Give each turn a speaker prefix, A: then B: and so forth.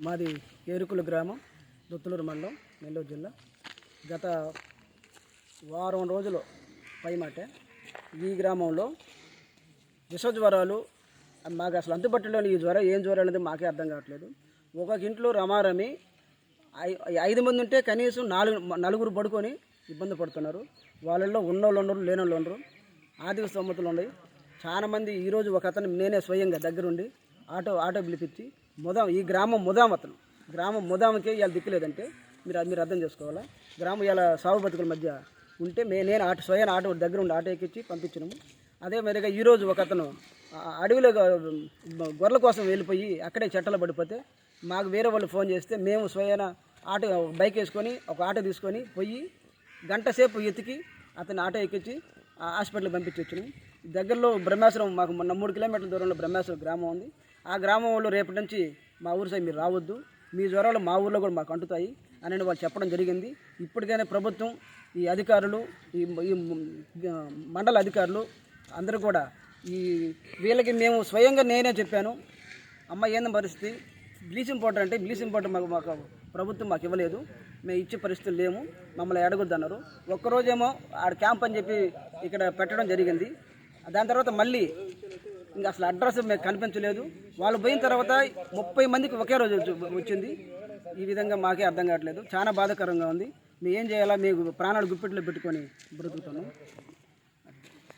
A: మాది ఏరుకుల గ్రామం దుత్తులూరు మండలం నెల్లూరు జిల్లా. గత వారం రోజులు పైమాట ఈ గ్రామంలో విష జ్వరాలు మాకు అసలు అందుబాటులోని ఈ జ్వరం ఏం జ్వరం అనేది మాకే అర్థం కావట్లేదు. ఒక ఇంట్లో రమారమి ఐ- ఐదు మంది ఉంటే కనీసం నాలుగు నలుగురు పడుకొని ఇబ్బంది పడుతున్నారు. వాళ్ళల్లో ఉన్నోళ్ళు ఉండరు లేనోళ్ళు ఉండరు ఆర్థిక స్తోమతలు ఉన్నాయి. చాలామంది ఈరోజు ఒక అతను నేనే స్వయంగా దగ్గరుండి ఆటో ఆటో పిలిపించి ముదాం ఈ గ్రామం ముదాం అతను. గ్రామం ముదాంకి ఇవాళ దిక్కులేదంటే మీరు అది మీరు అర్థం చేసుకోవాలా? గ్రామం ఇలా సాగు బతుకుల మధ్య ఉంటే మే నేను ఆటో స్వయం ఆటో దగ్గర ఉండి ఆటో ఎక్కించి పంపించినాము. అదే ఈరోజు ఒక అతను అడవిలో గొర్రెల కోసం వెళ్ళిపోయి అక్కడే చెట్టలు పడిపోతే మాకు వేరే వాళ్ళు ఫోన్ చేస్తే మేము స్వయాన ఆటో బైక్ వేసుకొని ఒక ఆటో తీసుకొని పోయి గంట సేపు ఎతికి అతను ఆటో ఎక్కించి హాస్పిటల్కి పంపించి దగ్గరలో బ్రహ్మాశ్రమం మాకు మొన్న మూడు కిలోమీటర్ల దూరంలో బ్రహ్మాశ్రమం గ్రామం ఉంది. ఆ గ్రామం వాళ్ళు రేపటి నుంచి మా ఊరు సైడ్ మీరు రావద్దు. మీ జ్వరాలు మా ఊర్లో కూడా మాకు అంటుతాయి అని వాళ్ళు చెప్పడం జరిగింది. ఇప్పటికైనా ప్రభుత్వం ఈ అధికారులు ఈ ఈ మండల అధికారులు అందరూ కూడా ఈ వీళ్ళకి మేము స్వయంగా నేనే చెప్పాను. అమ్మ ఏంది పరిస్థితి? బ్లీచింగ్ పౌడర్ అంటే బ్లీచింగ్ పౌడర్ మాకు మాకు ప్రభుత్వం మాకు ఇవ్వలేదు. మేము ఇచ్చే పరిస్థితులు లేము మమ్మల్ని అడగొద్దు అన్నారు ఒక్కరోజేమో ఆడ క్యాంప్ అని చెప్పి ఇక్కడ పెట్టడం జరిగింది. దాని తర్వాత మళ్ళీ ఇంకా అసలు అడ్రస్ మీకు కనిపించలేదు. వాళ్ళు పోయిన తర్వాత ముప్పై మందికి ఒకే రోజు వచ్చింది. ఈ విధంగా మాకే అర్థం కావట్లేదు. చాలా బాధాకరంగా ఉంది. మేము ఏం చేయాలా? మీకు ప్రాణాలు గుప్పెట్లో పెట్టుకొని బ్రతుకుతున్నాం.